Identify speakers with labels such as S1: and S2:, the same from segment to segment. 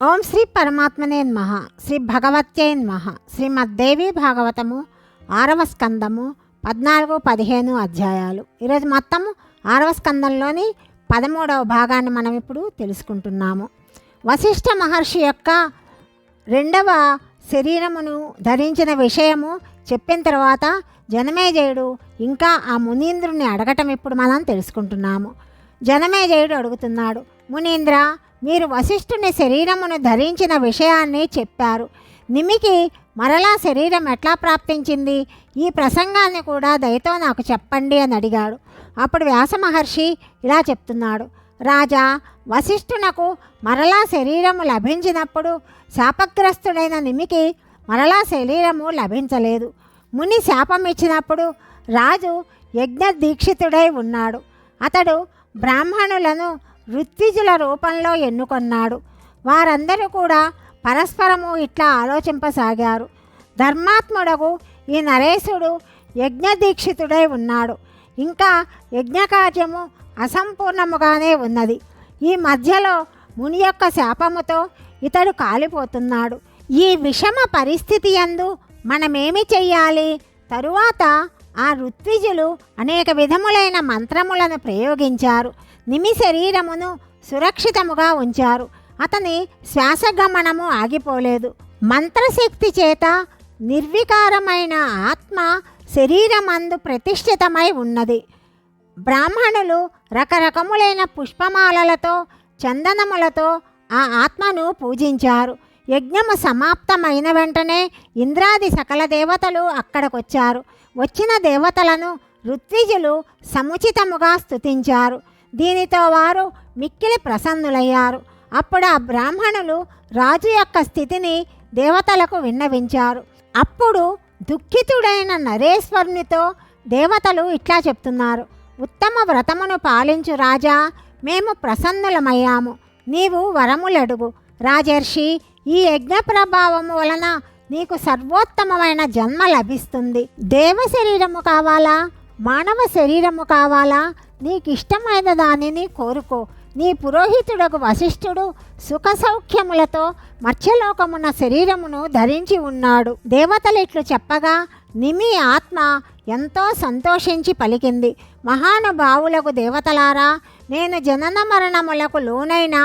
S1: ఓం శ్రీ పరమాత్మనే నమః. శ్రీ భగవత్యే నమః. శ్రీమద్దేవి భాగవతము ఆరవ స్కందము పద్నాలుగు పదిహేను అధ్యాయాలు. ఈరోజు మొత్తము ఆరవ స్కందంలోని పదమూడవ భాగాన్ని మనం ఇప్పుడు తెలుసుకుంటున్నాము. వశిష్ఠ మహర్షి యొక్క రెండవ శరీరమును ధరించిన విషయము చెప్పిన తర్వాత జనమేజయుడు ఇంకా ఆ మునీంద్రుని అడగటం ఇప్పుడు మనం తెలుసుకుంటున్నాము. జనమేజయుడు అడుగుతున్నాడు మునీంద్ర మీరు వశిష్ఠుని శరీరమును ధరించిన విషయాన్ని చెప్పారు. నిమికి మరలా శరీరం ఎట్లా ప్రాప్తించింది? ఈ ప్రసంగాన్ని కూడా దయతో నాకు చెప్పండి అని అడిగాడు. అప్పుడు వ్యాస మహర్షి ఇలా చెప్తున్నాడు. రాజా వశిష్ఠునకు మరలా శరీరము లభించినప్పుడు శాపగ్రస్తుడైన నిమికి మరలా శరీరము లభించలేదు. ముని శాపం ఇచ్చినప్పుడు రాజు యజ్ఞ దీక్షితుడై ఉన్నాడు. అతడు బ్రాహ్మణులను ఋత్విజుల రూపంలో ఎన్నుకొన్నాడు. వారందరూ కూడా పరస్పరము ఇట్లా ఆలోచింపసాగారు. ధర్మాత్ముడకు ఈ నరేశుడు యజ్ఞదీక్షితుడై ఉన్నాడు. ఇంకా యజ్ఞకార్యము అసంపూర్ణముగానే ఉన్నది. ఈ మధ్యలో ముని యొక్క శాపముతో ఇతడు కాలిపోతున్నాడు. ఈ విషమ పరిస్థితి యందు మనమేమి చెయ్యాలి? తరువాత ఆ ఋత్విజులు అనేక విధములైన మంత్రములను ప్రయోగించారు. నిమి శరీరమును సురక్షితముగా ఉంచారు. అతని శ్వాసగమనము ఆగిపోలేదు. మంత్రశక్తి చేత నిర్వికారమైన ఆత్మ శరీరమందు ప్రతిష్ఠితమై ఉన్నది. బ్రాహ్మణులు రకరకములైన పుష్పమాలలతో చందనములతో ఆ ఆత్మను పూజించారు. యజ్ఞము సమాప్తమైన వెంటనే ఇంద్రాది సకల దేవతలు అక్కడికొచ్చారు. వచ్చిన దేవతలను ఋత్విజులు సముచితముగా స్థుతించారు దీనితో వారు మిక్కిలి ప్రసన్నులయ్యారు. అప్పుడు ఆ బ్రాహ్మణులు రాజు యొక్క స్థితిని దేవతలకు విన్నవించారు. అప్పుడు దుఃఖితుడైన నరేశ్వరునితో దేవతలు ఇట్లా చెప్తున్నారు. ఉత్తమ వ్రతమును పాలించు రాజా మేము ప్రసన్నులమయ్యాము. నీవు వరములడుగు. రాజర్షి ఈ యజ్ఞ ప్రభావము వలన నీకు సర్వోత్తమమైన జన్మ లభిస్తుంది. దేవ శరీరము కావాలా? మానవ శరీరము కావాలా? నీకు ఇష్టమైన దానిని కోరుకో. నీ పురోహితుడకు వశిష్ఠుడు సుఖ సౌఖ్యములతో మత్స్యలోకమున శరీరమును ధరించి ఉన్నాడు. దేవతలు ఇట్లు చెప్పగా నిమి ఆత్మ ఎంతో సంతోషించి పలికింది. మహానుభావులకు దేవతలారా నేను జనన మరణములకు లోనైన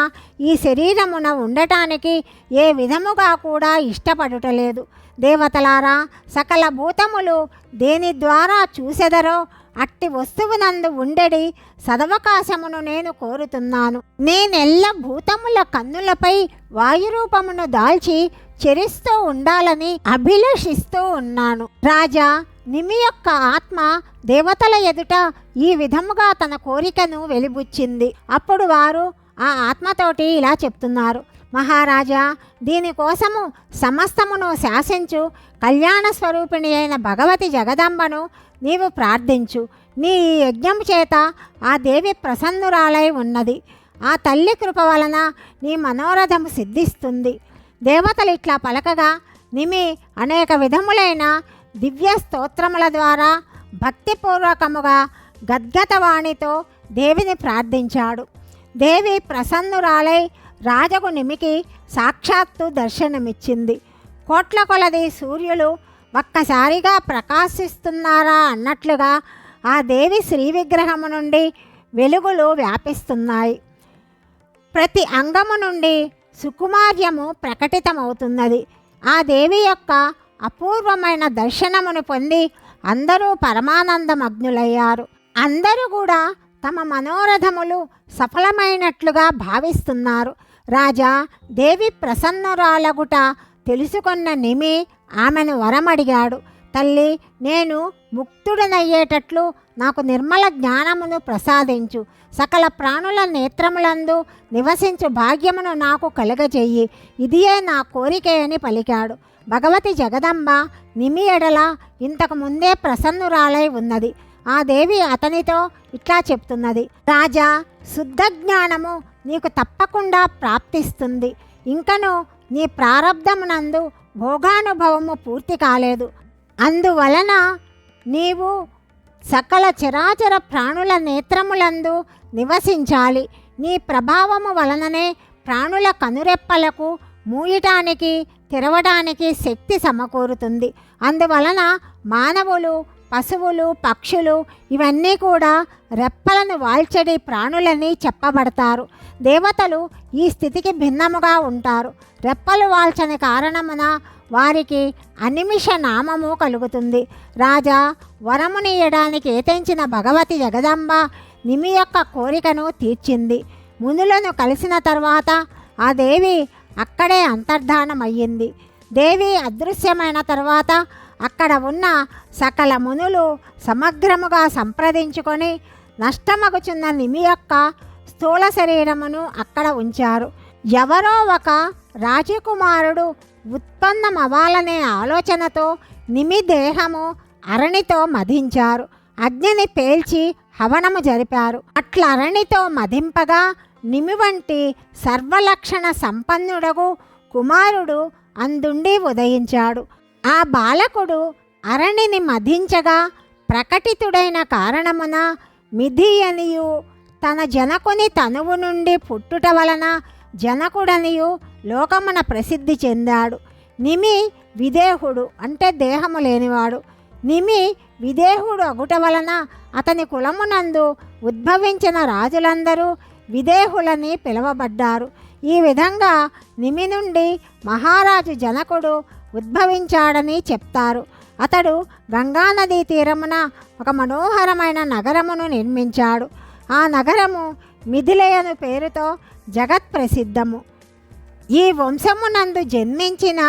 S1: ఈ శరీరమున ఉండటానికి ఏ విధముగా కూడా ఇష్టపడుటలేదు. దేవతలారా సకల భూతములు దేని ద్వారా చూసెదరో అట్టి వస్తువునందు ఉండడి సదవకాశమును నేను కోరుతున్నాను. నేనెల్ల భూతముల కన్నులపై వాయురూపమును దాల్చి చెరిస్తూ ఉండాలని అభిలషిస్తూ ఉన్నాను. రాజా నిమి యొక్క ఆత్మ దేవతల ఎదుట ఈ విధముగా తన కోరికను వెలిబుచ్చింది. అప్పుడు వారు ఆ ఆత్మతోటి ఇలా చెప్తున్నారు. మహారాజా దీనికోసము సమస్తమును శాసించు. కళ్యాణ స్వరూపిణి అయిన భగవతి జగదంబను నీవు ప్రార్థించు. నీ ఈ యజ్ఞం చేత ఆ దేవి ప్రసన్నురాలై ఉన్నది. ఆ తల్లి కృప వలన నీ మనోరథము సిద్ధిస్తుంది. దేవతలు ఇట్లా పలకగా నిమి అనేక విధములైన దివ్య స్తోత్రముల ద్వారా భక్తిపూర్వకముగా గద్గతవాణితో దేవిని ప్రార్థించాడు. దేవి ప్రసన్నురాలై రాజకు నిమికి సాక్షాత్తు దర్శనమిచ్చింది. కోట్ల కొలది సూర్యులు ఒక్కసారిగా ప్రకాశిస్తున్నారా అన్నట్లుగా ఆ దేవి శ్రీ విగ్రహము నుండి వెలుగులు వ్యాపిస్తున్నాయి. ప్రతి అంగము నుండి సుకుమార్యము ప్రకటితమవుతున్నది. ఆ దేవి యొక్క అపూర్వమైన దర్శనమును పొంది అందరూ పరమానందమగ్నులయ్యారు. అందరూ కూడా తమ మనోరథములు సఫలమైనట్లుగా భావిస్తున్నారు. రాజా దేవి ప్రసన్నురాలగుట తెలుసుకున్న నిమి ఆమెను వరమడిగాడు. తల్లి నేను ముక్తుడనయ్యేటట్లు నాకు నిర్మల జ్ఞానమును ప్రసాదించు. సకల ప్రాణుల నేత్రములందు నివసించు భాగ్యమును నాకు కలుగజెయ్యి ఇదియే నా కోరిక అని పలికాడు. భగవతి జగదంబ నిమి ఎడల ఇంతకు ముందే ప్రసన్నురాలై ఉన్నది. ఆ దేవి అతనితో ఇట్లా చెప్తున్నది. రాజా శుద్ధ జ్ఞానము నీకు తప్పకుండా ప్రాప్తిస్తుంది. ఇంకను నీ ప్రారంధమునందు భోగానుభవము పూర్తి కాలేదు. అందువలన నీవు సకల చరాచర ప్రాణుల నేత్రములందు నివసించాలి. నీ ప్రభావము వలననే ప్రాణుల కనురెప్పలకు మూయటానికి తెరవడానికి శక్తి సమకూరుతుంది. అందువలన మానవులు పశువులు పక్షులు ఇవన్నీ కూడా రెప్పలను వాల్చడి ప్రాణులని చెప్పబడతారు. దేవతలు ఈ స్థితికి భిన్నముగా ఉంటారు. రెప్పలు వాల్చని కారణమున వారికి అనిమిష నామము కలుగుతుంది. రాజా వరమునియడానికి ఏతించిన భగవతి జగదంబ నిమి యొక్క కోరికను తీర్చింది. మునులను కలిసిన తర్వాత ఆ దేవి అక్కడే అంతర్ధానమయ్యింది. దేవి అదృశ్యమైన తర్వాత అక్కడ ఉన్న సకల మునులు సమగ్రముగా సంప్రదించుకొని నష్టమగుచున్న నిమి యొక్క స్థూల శరీరమును అక్కడ ఉంచారు. ఎవరో ఒక రాజకుమారుడు ఉత్పన్నమవ్వాలనే ఆలోచనతో నిమి దేహము అరణితో మధించారు. అగ్నిని పేల్చి హవనము జరిపారు. అట్లా అరణితో మధింపగా నిమి వంటి సర్వలక్షణ సంపన్నుడగు కుమారుడు అందుండి ఉదయించాడు. ఆ బాలకుడు అరణిని మధించగా ప్రకటితుడైన కారణమున మిథియనియు తన జనకుని తనువు నుండి పుట్టుట వలన జనకుడనియు లోకమున ప్రసిద్ధి చెందాడు. నిమి విదేహుడు అంటే దేహము లేనివాడు. నిమి విదేహుడు అగుట వలన అతని కులమునందు ఉద్భవించిన రాజులందరూ విదేహులని పిలువబడ్డారు. ఈ విధంగా నిమి నుండి మహారాజు జనకుడు ఉద్భవించాడని చెప్తారు. అతడు గంగానదీ తీరమున ఒక మనోహరమైన నగరమును నిర్మించాడు. ఆ నగరము మిథిలయను పేరుతో జగత్ ప్రసిద్ధము ఈ వంశమునందు జన్మించిన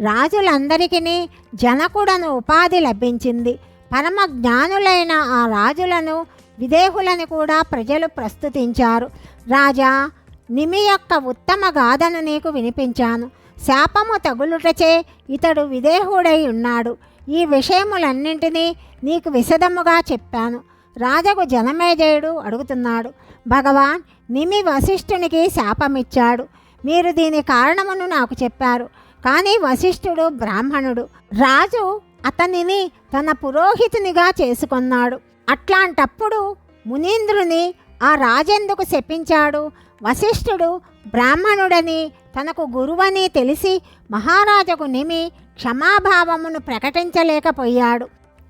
S1: రాజులందరికీ జనకుడను ఉపాధి లభించింది. పరమ జ్ఞానులైన ఆ రాజులను విదేహులను కూడా ప్రజలు ప్రస్తుతించారు. రాజా నిమి యొక్క ఉత్తమ గాథను నీకు వినిపించాను. శాపము తగులుటచే ఇతడు విదేహుడై ఉన్నాడు. ఈ విషయములన్నింటినీ నీకు విశదముగా చెప్పాను. రాజకు జనమేజయుడు అడుగుతున్నాడు. భగవాన్ నిమి వశిష్ఠునికి శాపమిచ్చాడు. మీరు దీని కారణమును నాకు చెప్పారు. కానీ వశిష్ఠుడు బ్రాహ్మణుడు. రాజు అతనిని తన పురోహితునిగా చేసుకున్నాడు. అట్లాంటప్పుడు మునీంద్రుని ఆ రాజెందుకు శపించాడు? వశిష్ఠుడు బ్రాహ్మణుడని తనకు గురువని తెలిసి మహారాజుకు నిమి క్షమాభావమును ప్రకటించలేకపోయాడు.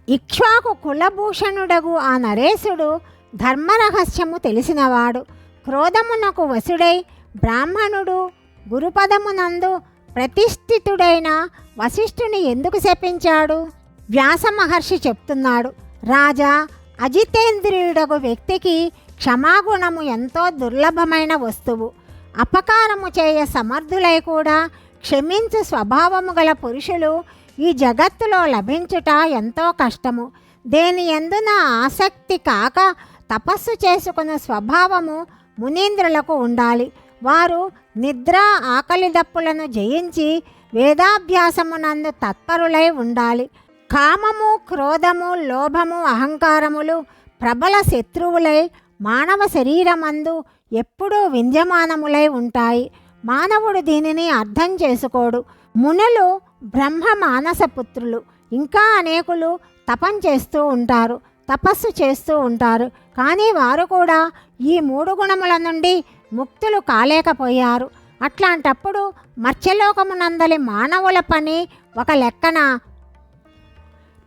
S1: ఇక్ష్వాకు కులభూషణుడగు ఆ నరేశుడు ధర్మరహస్యము తెలిసినవాడు. క్రోధమునకు వసుడై బ్రాహ్మణుడు గురుపదమునందు ప్రతిష్ఠితుడైన వశిష్ఠుని ఎందుకు శపించాడు? వ్యాస మహర్షి చెప్తున్నాడు రాజా అజితేంద్రియుడగు వ్యక్తికి క్షమాగుణము ఎంతో దుర్లభమైన వస్తువు. అపకారము చేయ సమర్థులై కూడా క్షమించు స్వభావము గల పురుషులు ఈ జగత్తులో లభించుట ఎంతో కష్టము. దేని ఎందున ఆసక్తి కాక తపస్సు చేసుకున్న స్వభావము మునీంద్రులకు ఉండాలి. వారు నిద్ర ఆకలి దప్పులను జయించి వేదాభ్యాసమునందు తత్పరులై ఉండాలి. కామము క్రోధము లోభము అహంకారములు ప్రబల శత్రువులై మానవ శరీరమందు ఎప్పుడూ వింజమానములై ఉంటాయి. మానవుడు దీనిని అర్థం చేసుకోడు. మునులు బ్రహ్మ మానసపుత్రులు ఇంకా అనేకులు తపం చేస్తూ ఉంటారు. తపస్సు చేస్తూ ఉంటారు. కానీ వారు కూడా ఈ మూడు గుణముల నుండి ముక్తులు కాలేకపోయారు. అట్లాంటప్పుడు మత్స్యలోకమునందలి మానవుల పని ఒక లెక్కన.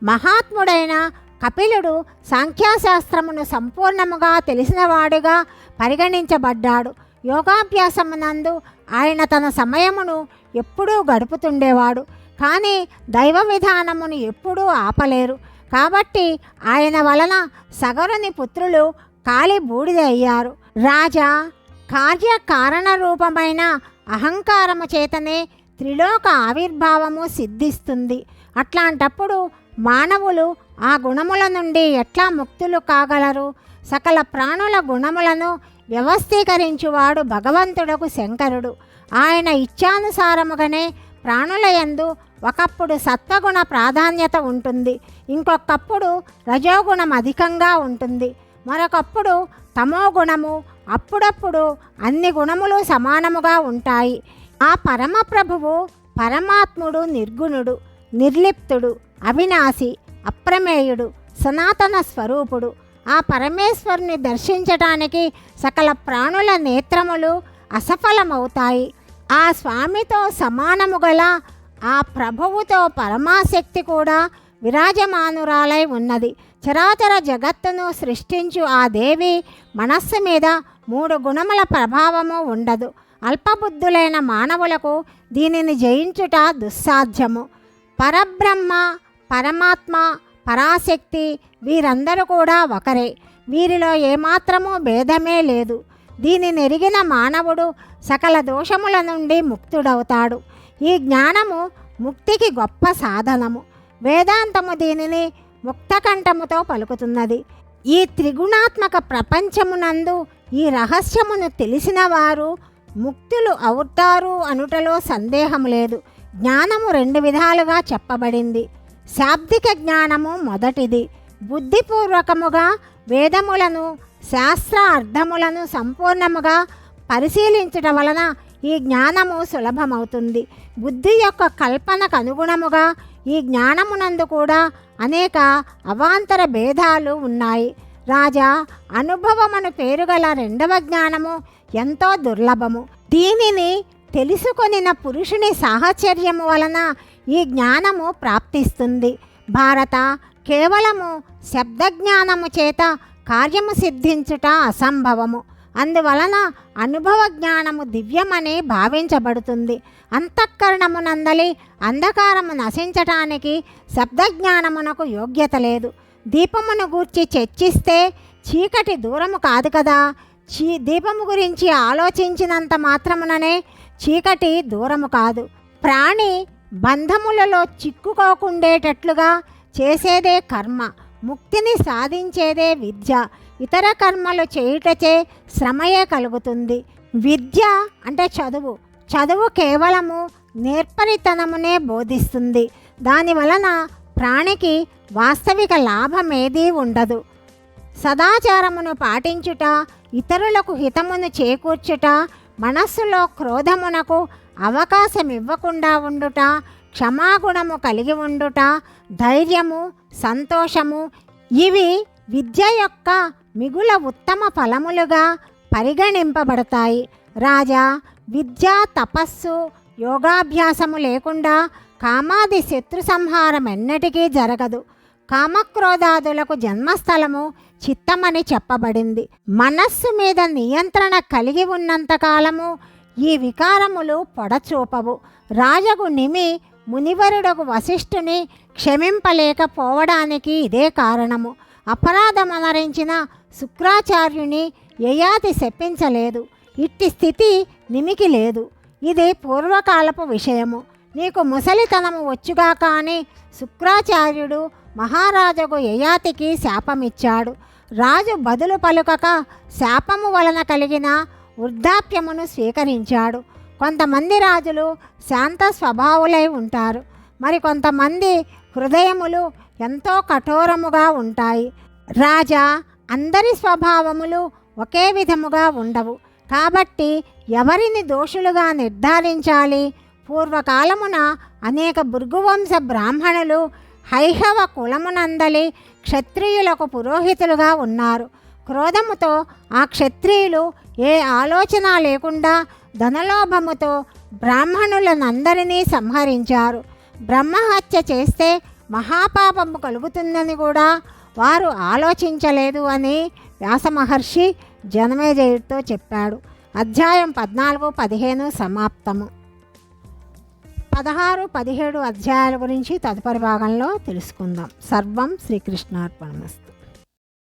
S1: మహాత్ముడైన కపిలుడు సాంఖ్యాశాస్త్రమును సంపూర్ణముగా తెలిసినవాడుగా పరిగణించబడ్డాడు. యోగాభ్యాసమునందు ఆయన తన సమయమును ఎప్పుడూ గడుపుతుండేవాడు. కానీ దైవ విధానమును ఎప్పుడూ ఆపలేరు. కాబట్టి ఆయన వలన సగరుని పుత్రులు కాలి బూడిద అయ్యారు. రాజా కార్యకారణ రూపమైన అహంకారము చేతనే త్రిలోక ఆవిర్భావము సిద్ధిస్తుంది. అట్లాంటప్పుడు మానవులు ఆ గుణముల నుండి ఎట్లా ముక్తులు కాగలరు? సకల ప్రాణుల గుణములను వ్యవస్థీకరించువాడు భగవంతుడకు శంకరుడు. ఆయన ఇచ్ఛానుసారముగానే ప్రాణుల యందు ఒకప్పుడు సత్వగుణ ప్రాధాన్యత ఉంటుంది. ఇంకొకప్పుడు రజోగుణం అధికంగా ఉంటుంది. మరొకప్పుడు తమో గుణము అప్పుడప్పుడు అన్ని గుణములు సమానముగా ఉంటాయి. ఆ పరమప్రభువు పరమాత్ముడు నిర్గుణుడు నిర్లిప్తుడు. అవినాశి అప్రమేయుడు సనాతన స్వరూపుడు. ఆ పరమేశ్వరుని దర్శించటానికి సకల ప్రాణుల నేత్రములు అసఫలమవుతాయి. ఆ స్వామితో సమానము గల ఆ ప్రభువుతో పరమాశక్తి కూడా విరాజమానురాలై ఉన్నది. చరాచర జగత్తును సృష్టించు ఆ దేవి మనస్సు మీద మూడు గుణముల ప్రభావము ఉండదు. అల్పబుద్ధులైన మానవులకు దీనిని జయించుట దుస్సాధ్యము. పరబ్రహ్మ పరమాత్మ పరాశక్తి వీరందరూ కూడా ఒకరే. వీరిలో ఏమాత్రము భేదమే లేదు. దీనిని ఎరిగిన మానవుడు సకల దోషముల నుండి ముక్తుడవుతాడు. ఈ జ్ఞానము ముక్తికి గొప్ప సాధనము. వేదాంతము దీనిని ముక్తకంఠముతో పలుకుతున్నది. ఈ త్రిగుణాత్మక ప్రపంచమునందు ఈ రహస్యమును తెలిసిన వారు ముక్తులు అవుతారు అనుటలో సందేహం లేదు. జ్ఞానము రెండు విధాలుగా చెప్పబడింది. శాబ్దిక జ్ఞానము మొదటిది. బుద్ధిపూర్వకముగా వేదములను శాస్త్ర అర్థములను సంపూర్ణముగా పరిశీలించటం వలన ఈ జ్ఞానము సులభమవుతుంది. బుద్ధి యొక్క కల్పనకు అనుగుణముగా ఈ జ్ఞానమునందు కూడా అనేక అవాంతర భేదాలు ఉన్నాయి. రాజా అనుభవమును పేరుగల రెండవ జ్ఞానము ఎంతో దుర్లభము. దీనిని తెలుసుకొనిన పురుషుని సాహచర్యము వలన ఈ జ్ఞానము ప్రాప్తిస్తుంది. భారత కేవలము శబ్దజ్ఞానము చేత కార్యము సిద్ధించుట అసంభవము. అందువలన అనుభవ జ్ఞానము దివ్యమని భావించబడుతుంది. అంతఃకరణమునందలి అంధకారము నశించటానికి శబ్దజ్ఞానమునకు యోగ్యత లేదు. దీపమును గూర్చి చర్చిస్తే చీకటి దూరము కాదు కదా. చీ దీపము గురించి ఆలోచించినంత మాత్రముననే చీకటి దూరము కాదు. ప్రాణి బంధములలో చిక్కుకోకుండేటట్లుగా చేసేదే కర్మ ముక్తిని సాధించేదే విద్య. ఇతర కర్మలు చేయుటచే శ్రమయే కలుగుతుంది. విద్య అంటే చదువు. చదువు కేవలము నేర్పరితనమునే బోధిస్తుంది. దాని వలన ప్రాణికి వాస్తవిక లాభమేదీ ఉండదు. సదాచారమును పాటించుట ఇతరులకు హితమును చేకూర్చుట మనస్సులో క్రోధమునకు అవకాశం ఇవ్వకుండా ఉండుట క్షమాగుణము కలిగి ఉండుట ధైర్యము సంతోషము ఇవి విద్య యొక్క మిగుల ఉత్తమ ఫలములుగా పరిగణింపబడతాయి. రాజా విద్య తపస్సు యోగాభ్యాసము లేకుండా కామాది శత్రు సంహారం ఎన్నటికీ జరగదు. కామక్రోధాదులకు జన్మస్థలము చిత్తమని చెప్పబడింది. మనస్సు మీద నియంత్రణ కలిగి ఉన్నంతకాలము ఈ వికారములు పొడచూపవు. రాజగు నిమి మునివరుడకు వశిష్ఠుని క్షమింపలేకపోవడానికి ఇదే కారణము. అపరాధమనరించిన శుక్రాచార్యుని యయాతి శప్పించలేదు ఇట్టి స్థితి నిమికి లేదు. ఇది పూర్వకాలపు విషయము. నీకు ముసలితనము వచ్చుగా కానీ శుక్రాచార్యుడు మహారాజుకు యయాతికి శాపమిచ్చాడు. రాజు బదులు పలుకక శాపము వలన కలిగిన వృద్ధాప్యమును స్వీకరించాడు. కొంతమంది రాజులు శాంత స్వభావులై ఉంటారు. మరి కొంతమంది హృదయములు ఎంతో కఠోరముగా ఉంటాయి. రాజా అందరి స్వభావములు ఒకే విధముగా ఉండవు. కాబట్టి ఎవరిని దోషులుగా నిర్ధారించాలి? పూర్వకాలమున అనేక భృగువంశ బ్రాహ్మణులు హైహవ కులమునందలి క్షత్రియులకు పురోహితులుగా ఉన్నారు. క్రోధముతో ఆ క్షత్రియులు ఏ ఆలోచన లేకుండా ధనలోభముతో బ్రాహ్మణులనందరినీ సంహరించారు. బ్రహ్మహత్య చేస్తే మహాపాపము కలుగుతుందని కూడా వారు ఆలోచించలేదు అని వ్యాసమహర్షి జనమేజయుడితో చెప్పాడు. అధ్యాయం పద్నాలుగు పదిహేను సమాప్తము. పదహారు పదిహేడు అధ్యాయాల గురించి తదుపరి భాగంలో తెలుసుకుందాం. సర్వం శ్రీకృష్ణార్పణమస్తు.